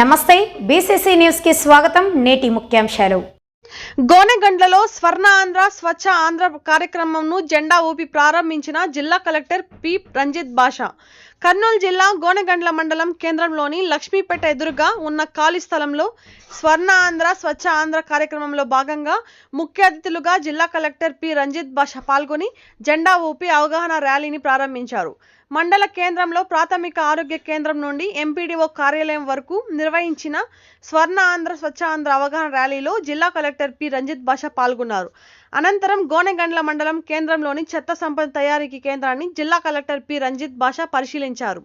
నమస్తే బీసీసీ న్యూస్కి స్వాగతం. నేటి ముఖ్యాంశాలు. గోనెగండ్లలో స్వర్ణ ఆంధ్ర స్వచ్ఛ ఆంధ్ర కార్యక్రమంను జెండా ఊపి ప్రారంభించిన జిల్లా కలెక్టర్ పి. రంజిత్ బాషా. కర్నూలు జిల్లా గోనెగండ్ల మండలం కేంద్రంలోని లక్ష్మీపేట ఎదురుగా ఉన్న ఖాళీ స్థలంలో స్వర్ణ ఆంధ్ర స్వచ్ఛ ఆంధ్ర కార్యక్రమంలో భాగంగా ముఖ్య అతిథులుగా జిల్లా కలెక్టర్ పి. రంజిత్ బాషా పాల్గొని జెండా ఊపి అవగాహన ర్యాలీని ప్రారంభించారు. మండల కేంద్రంలో ప్రాథమిక ఆరోగ్య కేంద్రం నుండి ఎంపీడీఓ కార్యాలయం వరకు నిర్వహించిన స్వర్ణ ఆంధ్ర స్వచ్ఛ ఆంధ్ర అవగాహన ర్యాలీలో జిల్లా కలెక్టర్ పి. రంజిత్ బాషా పాల్గొన్నారు. అనంతరం గోనెగండ్ల మండలం కేంద్రంలోని చెత్త సంపద తయారీకి కేంద్రాన్ని జిల్లా కలెక్టర్ పి. రంజిత్ బాషా పరిశీలించారు.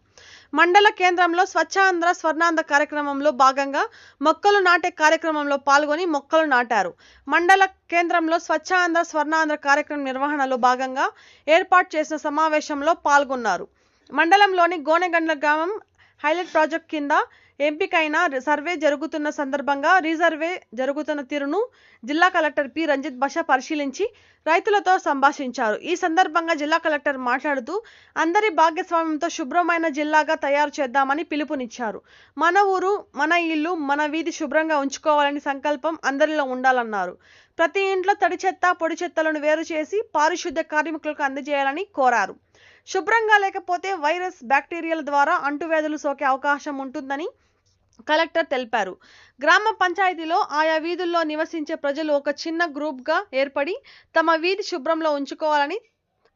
మండల కేంద్రంలో స్వచ్ఛాంధ్ర స్వర్ణాంధ్ర కార్యక్రమంలో భాగంగా మొక్కలు నాటే కార్యక్రమంలో పాల్గొని మొక్కలు నాటారు. మండల కేంద్రంలో స్వచ్ఛాంధ్ర స్వర్ణాంధ్ర కార్యక్రమం నిర్వహణలో భాగంగా ఏర్పాటు చేసిన సమావేశంలో పాల్గొన్నారు. మండలంలోని గోనెగండ్ల గ్రామం హైలైట్ ప్రాజెక్ట్ కింద ఎంపికైన సర్వే జరుగుతున్న సందర్భంగా రీసర్వే జరుగుతున్న తీరును జిల్లా కలెక్టర్ పి. రంజిత్ బషా పరిశీలించి రైతులతో సంభాషించారు. ఈ సందర్భంగా జిల్లా కలెక్టర్ మాట్లాడుతూ అందరి భాగస్వామ్యంతో శుభ్రమైన జిల్లాగా తయారు చేద్దామని పిలుపునిచ్చారు. మన ఊరు మన ఇల్లు మన వీధి శుభ్రంగా ఉంచుకోవాలని సంకల్పం అందరిలో ఉండాలన్నారు. ప్రతి ఇంట్లో తడి చెత్త పొడి చెత్తలను వేరు చేసి పారిశుద్ధ్య కార్మికులకు అందజేయాలని కోరారు. శుభ్రంగా లేకపోతే వైరస్ బ్యాక్టీరియాల ద్వారా అంటువ్యాధులు సోకే అవకాశం ఉంటుందని కలెక్టర్ తెలిపారు. గ్రామ పంచాయతీలో ఆయా వీధుల్లో నివసించే ప్రజలు ఒక చిన్న గ్రూప్గా ఏర్పడి తమ వీధి శుభ్రంలో ఉంచుకోవాలని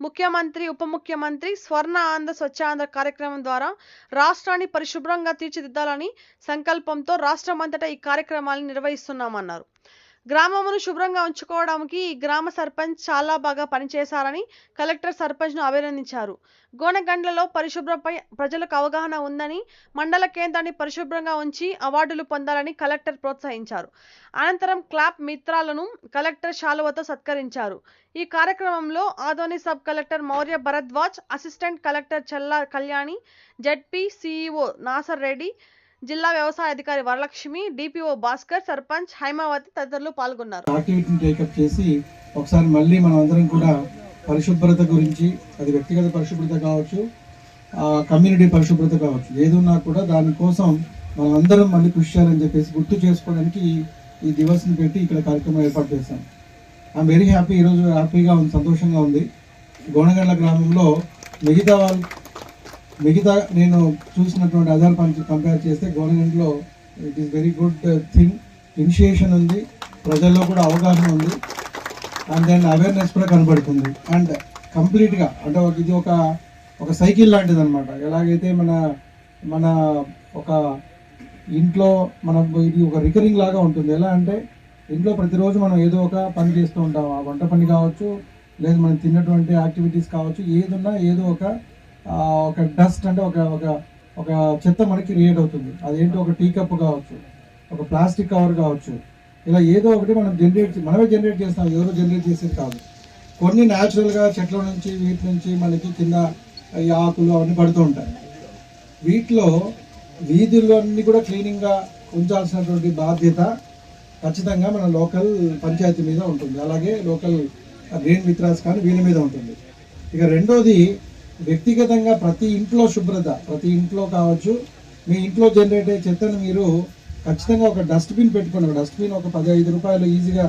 ముఖ్యమంత్రి ఉప ముఖ్యమంత్రి స్వర్ణ ఆంధ్ర స్వచ్ఛాంధ్ర కార్యక్రమం ద్వారా రాష్ట్రాన్ని పరిశుభ్రంగా తీర్చిదిద్దాలని సంకల్పంతో రాష్ట్రమంతటా ఈ కార్యక్రమాలను నిర్వహిస్తున్నామన్నారు. గ్రామమును శుభ్రంగా ఉంచుకోవడానికి ఈ గ్రామ సర్పంచ్ చాలా బాగా పనిచేశారని కలెక్టర్ సర్పంచ్ను అభినందించారు. గోనెగండ్లలో పరిశుభ్రపై ప్రజలకు అవగాహన ఉందని మండల కేంద్రాన్ని పరిశుభ్రంగా ఉంచి అవార్డులు పొందాలని కలెక్టర్ ప్రోత్సహించారు. అనంతరం క్లాప్ మిత్రాలను కలెక్టర్ శాలువతో సత్కరించారు. ఈ కార్యక్రమంలో Adoni sub collector Maurya Bharadwaj assistant collector Chella Kalyani ZP CEO Nasar Reddy జిల్లా వ్యవసాయ అధికారి వరలక్ష్మి డిపిఓ భాస్కర్ సర్పంచ్ హైమావతి తదితరులు పాల్గొన్నారు. యాక్టివిటీని టేకప్ చేసి ఒకసారి మళ్ళీ మనం అందరం కూడా పరిశుభ్రత గురించి అది వ్యక్తిగత పరిశుభ్రత కావచ్చు కమ్యూనిటీ పరిశుభ్రత కావచ్చు ఏదున్నా కూడా దానికోసం మనం అందరం మళ్ళీ కృషి చేయాలని చెప్పేసి గుర్తు చేసుకోవడానికి ఈ- ఈ దివస్ని పెట్టి ఇక్కడ కార్యక్రమం ఏర్పాటు చేశాం. ఐఎమ్ వెరీ హ్యాపీ ఈరోజు హ్యాపీగా ఉంది సంతోషంగా ఉంది. గోనగండ్ల గ్రామంలో మిగతా వాళ్ళు మిగతా నేను చూసినటువంటి అదర్ పంచ్ కంపేర్ చేస్తే గవర్నమెంట్లో it is very good thing initiation ఉంది ప్రజల్లో కూడా అవగాహన ఉంది అండ్ దెన్ అవేర్నెస్ కూడా కనబడుతుంది. అండ్ కంప్లీట్గా అంటే ఇది ఒక ఒక సైకిల్ లాంటిది అనమాట ఎలాగైతే మన మన ఒక ఇంట్లో మనం ఇది ఒక రికరింగ్ లాగా ఉంటుంది. ఎలా అంటే ఇంట్లో ప్రతిరోజు మనం ఏదో ఒక పని చేస్తూ ఉంటాం. ఆ వంట పని కావచ్చు లేదు మనం తిన్నటువంటి యాక్టివిటీస్ కావచ్చు ఏదున్నా ఏదో ఒక ఒక డస్ట్ అంటే ఒక ఒక ఒక చెత్త మనకి క్రియేట్ అవుతుంది. అదేంటి? ఒక టీ కప్ కావచ్చు ఒక ప్లాస్టిక్ కవర్ కావచ్చు. ఇలా ఏదో ఒకటి మనం జనరేట్ మనమే జనరేట్ చేస్తాం. ఎవరో జనరేట్ చేసేది కాదు. కొన్ని న్యాచురల్గా చెట్ల నుంచి వీటి నుంచి మనకి కింద ఈ ఆకులు అవన్నీ పడుతూ ఉంటాయి. వీటిలో వీధుల్లో కూడా క్లీనింగ్గా ఉంచాల్సినటువంటి బాధ్యత ఖచ్చితంగా మన లోకల్ పంచాయతీ మీద ఉంటుంది. అలాగే లోకల్ గ్రీన్ మిత్రాస్ కానీ వీళ్ళ మీద ఉంటుంది. ఇక రెండోది వ్యక్తిగతంగా ప్రతి ఇంట్లో శుభ్రత ప్రతి ఇంట్లో కావచ్చు మీ ఇంట్లో జనరేట్ అయ్యే చెత్తను మీరు ఖచ్చితంగా ఒక డస్ట్బిన్ పెట్టుకోండి ఒక డస్ట్బిన్ ఒక పదహైదు రూపాయలు ఈజీగా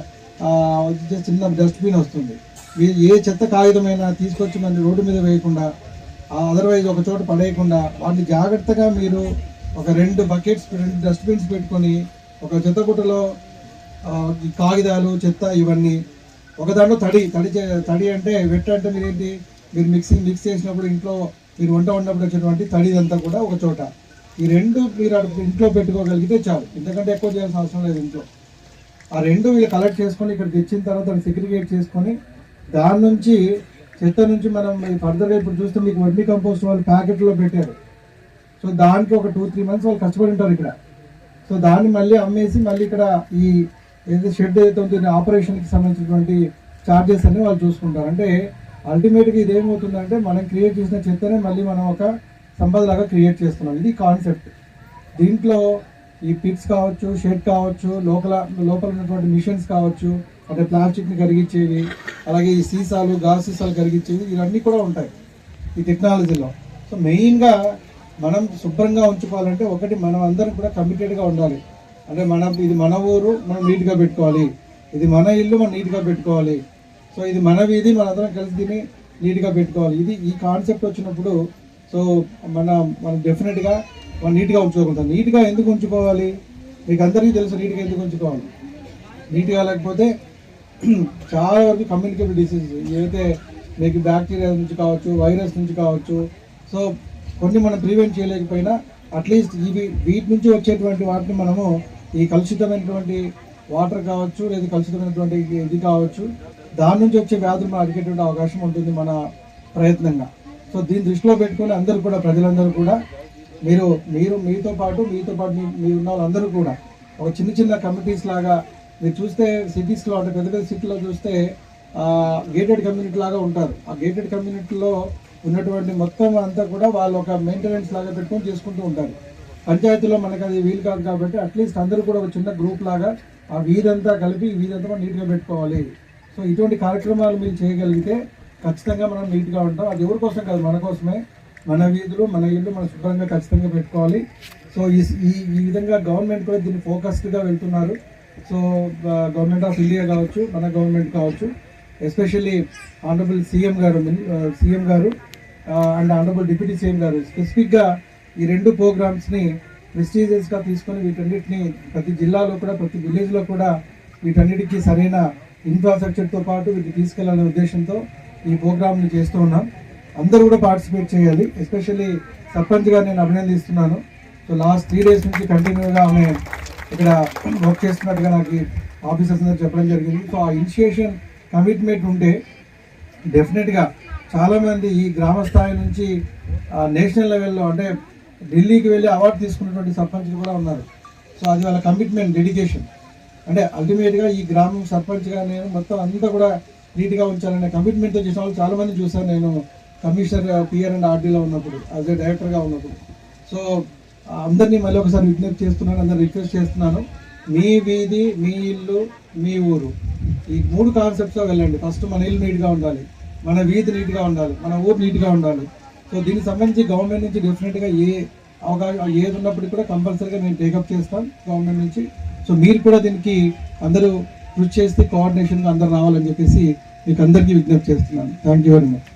వచ్చే చిన్న డస్ట్బిన్ వస్తుంది. మీరు ఏ చెత్త కాగితమైనా తీసుకొచ్చి మన రోడ్డు మీద వేయకుండా అదర్వైజ్ ఒక చోట పడేయకుండా వాటిని జాగ్రత్తగా మీరు ఒక రెండు బకెట్స్ రెండు డస్ట్బిన్స్ పెట్టుకొని ఒక చెత్త గుట్టలో కాగితాలు చెత్త ఇవన్నీ ఒక దాంట్లో తడి తడి చే- తడి అంటే వెట్ అంటే మీరేంటి? ఏంటి మీరు మిక్సింగ్ మిక్స్ చేసినప్పుడు ఇంట్లో మీరు వంట వండినప్పుడు వచ్చేటువంటి తడిదంతా కూడా ఒక చోట. ఈ రెండు మీరు ఇంట్లో పెట్టుకోగలిగితే చాలు. ఇంతకంటే ఎక్కువ చేయాల్సిన అవసరం లేదు ఇంట్లో. ఆ రెండు వీళ్ళు కలెక్ట్ చేసుకొని ఇక్కడ తెచ్చిన తర్వాత సెగ్రిగేట్ చేసుకొని దాని నుంచి చెత్త నుంచి మనం ఫర్దర్గా ఇప్పుడు చూస్తే మీకు వర్మీ కంపోస్ట్ వాళ్ళు ప్యాకెట్లో పెట్టారు. సో దానికి ఒక టూ త్రీ మంత్స్ వాళ్ళు కష్టపడి ఉంటారు ఇక్కడ. సో దాన్ని మళ్ళీ అమ్మేసి మళ్ళీ ఇక్కడ ఈ ఏదైతే షెడ్ ఏదైతే ఉంటుందో ఆపరేషన్కి సంబంధించినటువంటి ఛార్జెస్ అన్ని వాళ్ళు చూసుకుంటారు. అంటే అల్టిమేట్గా ఇది ఏమవుతుందంటే మనం క్రియేట్ చేసిన చెత్తనే మళ్ళీ మనం ఒక సంపదలాగా క్రియేట్ చేస్తున్నాం. ఇది కాన్సెప్ట్ దీంట్లో ఈ పిట్స్ కావచ్చు షెడ్ కావచ్చు లోపల లోపల ఉన్నటువంటి మిషన్స్ కావచ్చు అంటే ప్లాస్టిక్ని కరిగించేవి అలాగే ఈ సీసాలు గాజు సీసాలు కరిగించేవి ఇవన్నీ కూడా ఉంటాయి ఈ టెక్నాలజీలో సో మెయిన్గా మనం శుభ్రంగా ఉంచుకోవాలంటే ఒకటి మనం అందరం కూడా కమిటెడ్గా ఉండాలి. అంటే మన ఇది మన ఊరు మనం నీట్గా పెట్టుకోవాలి. ఇది మన ఇల్లు మనం నీట్గా పెట్టుకోవాలి. సో ఇది మన వీధి మనందరం కలిసి దీన్ని నీట్గా పెట్టుకోవాలి. ఇది ఈ కాన్సెప్ట్ వచ్చినప్పుడు సో మన మనం డెఫినెట్గా మనం నీట్గా ఉంచుకోగలుగుతాం. నీట్గా ఎందుకు ఉంచుకోవాలి? మీకు అందరికీ తెలుసు నీట్గా ఎందుకు ఉంచుకోవాలి. నీట్గా లేకపోతే చాలా వరకు కమ్యూనికేబుల్ డిసీజ్ ఏదైతే మీకు బ్యాక్టీరియా నుంచి కావచ్చు వైరస్ నుంచి కావచ్చు సో కొన్ని మనం ప్రివెంట్ చేయలేకపోయినా అట్లీస్ట్ ఇవి వీటి నుంచి వచ్చేటువంటి వాటిని మనము ఈ కలుషితమైనటువంటి వాటర్ కావచ్చు లేదా కలుషితమైనటువంటి ఇది కావచ్చు దాని నుంచి వచ్చే వ్యాధులు మనం అడిగేటువంటి అవకాశం ఉంటుంది మన ప్రయత్నంగా. సో దీన్ని దృష్టిలో పెట్టుకొని అందరూ కూడా ప్రజలందరూ కూడా మీరు మీరు మీతో పాటు మీతో పాటు మీ మీరు ఉన్న వాళ్ళందరూ కూడా ఒక చిన్న చిన్న కమిటీస్ లాగా మీరు చూస్తే సిటీస్లో అంటే పెద్ద పెద్ద సిటీలో చూస్తే గేటెడ్ కమ్యూనిటీ లాగా ఉంటారు. ఆ గేటెడ్ కమ్యూనిటీలో ఉన్నటువంటి మొత్తం అంతా కూడా వాళ్ళు ఒక మెయింటెనెన్స్ లాగా పెట్టుకొని చేసుకుంటూ ఉంటారు. పంచాయతీలో మనకు అది వీలు కాదు కాబట్టి అట్లీస్ట్ అందరూ కూడా ఒక చిన్న గ్రూప్ లాగా ఆ వీధంతా కలిపి వీధంతా మనం నీట్గా పెట్టుకోవాలి. సో ఇటువంటి కార్యక్రమాలు మీరు చేయగలిగితే ఖచ్చితంగా మనం నీట్గా ఉంటాం. అది ఎవరి కోసం కాదు మన కోసమే. మన వీధులు మన ఇల్లు మనం శుభ్రంగా ఖచ్చితంగా పెట్టుకోవాలి. సో ఈ ఈ ఈ విధంగా గవర్నమెంట్ కూడా దీన్ని ఫోకస్డ్గా వెళ్తున్నారు. సో గవర్నమెంట్ ఆఫ్ ఇండియా కావచ్చు మన గవర్నమెంట్ కావచ్చు ఎస్పెషల్లీ ఆనరబుల్ సీఎం గారు సీఎం గారు అండ్ ఆనరబుల్ డిప్యూటీ సీఎం గారు స్పెసిఫిక్గా ఈ రెండు ప్రోగ్రామ్స్ని ప్రెస్టీజియస్గా తీసుకొని వీటన్నిటిని ప్రతి జిల్లాలో కూడా ప్రతి విలేజ్లో కూడా వీటన్నిటికీ సరైన ఇన్ఫ్రాస్ట్రక్చర్తో పాటు వీటిని తీసుకెళ్ళాలనే ఉద్దేశంతో ఈ ప్రోగ్రామ్ని చేస్తూ ఉన్నాం. అందరూ కూడా పార్టిసిపేట్ చేయాలి. ఎస్పెషల్లీ సర్పంచ్గా నేను అభినందిస్తున్నాను. సో లాస్ట్ త్రీ డేస్ నుంచి కంటిన్యూగా ఆమె ఇక్కడ వర్క్ చేస్తున్నట్టుగా నాకు ఆఫీసర్స్ అందరూ చెప్పడం జరిగింది. సో ఆ ఇనిషియేషన్ కమిట్మెంట్ ఉంటే డెఫినెట్గా చాలామంది ఈ గ్రామ స్థాయి నుంచి నేషనల్ లెవెల్లో అంటే ఢిల్లీకి వెళ్ళి అవార్డు తీసుకున్నటువంటి సర్పంచ్లు కూడా ఉన్నారు. సో అది వాళ్ళ కమిట్మెంట్ డెడికేషన్ అంటే అల్టిమేట్గా ఈ గ్రామం సర్పంచ్గా నేను మొత్తం అంతా కూడా నీట్గా ఉంచాలనే కమిట్మెంట్తో చేసిన వాళ్ళు చాలామంది చూశాను నేను కమిషనర్ uh, పిఆర్ అండ్ ఆర్డీలో ఉన్నప్పుడు యాజ్ ఏ డైరెక్టర్గా ఉన్నప్పుడు. సో అందరినీ మళ్ళీ ఒకసారి విజ్ఞప్తి చేస్తున్నాను అందరు రిక్వెస్ట్ చేస్తున్నాను. మీ వీధి మీ ఇల్లు మీ ఊరు. ఈ మూడు కాన్సెప్ట్స్లో వెళ్ళండి. ఫస్ట్ మన ఇల్లు నీట్గా ఉండాలి మన వీధి నీట్గా ఉండాలి మన ఊరు నీట్గా ఉండాలి. సో దీనికి సంబంధించి గవర్నమెంట్ నుంచి డెఫినెట్గా ఏ అవకాశం ఏది ఉన్నప్పటికీ కూడా కంపల్సరీగా నేను టేకప్ చేస్తాను గవర్నమెంట్ నుంచి. సో మీరు కూడా దీనికి అందరూ కృషి చేస్తే కోఆర్డినేషన్గా అందరూ రావాలని చెప్పేసి మీకు అందరికీ విజ్ఞప్తి చేస్తున్నాను. Thank you very much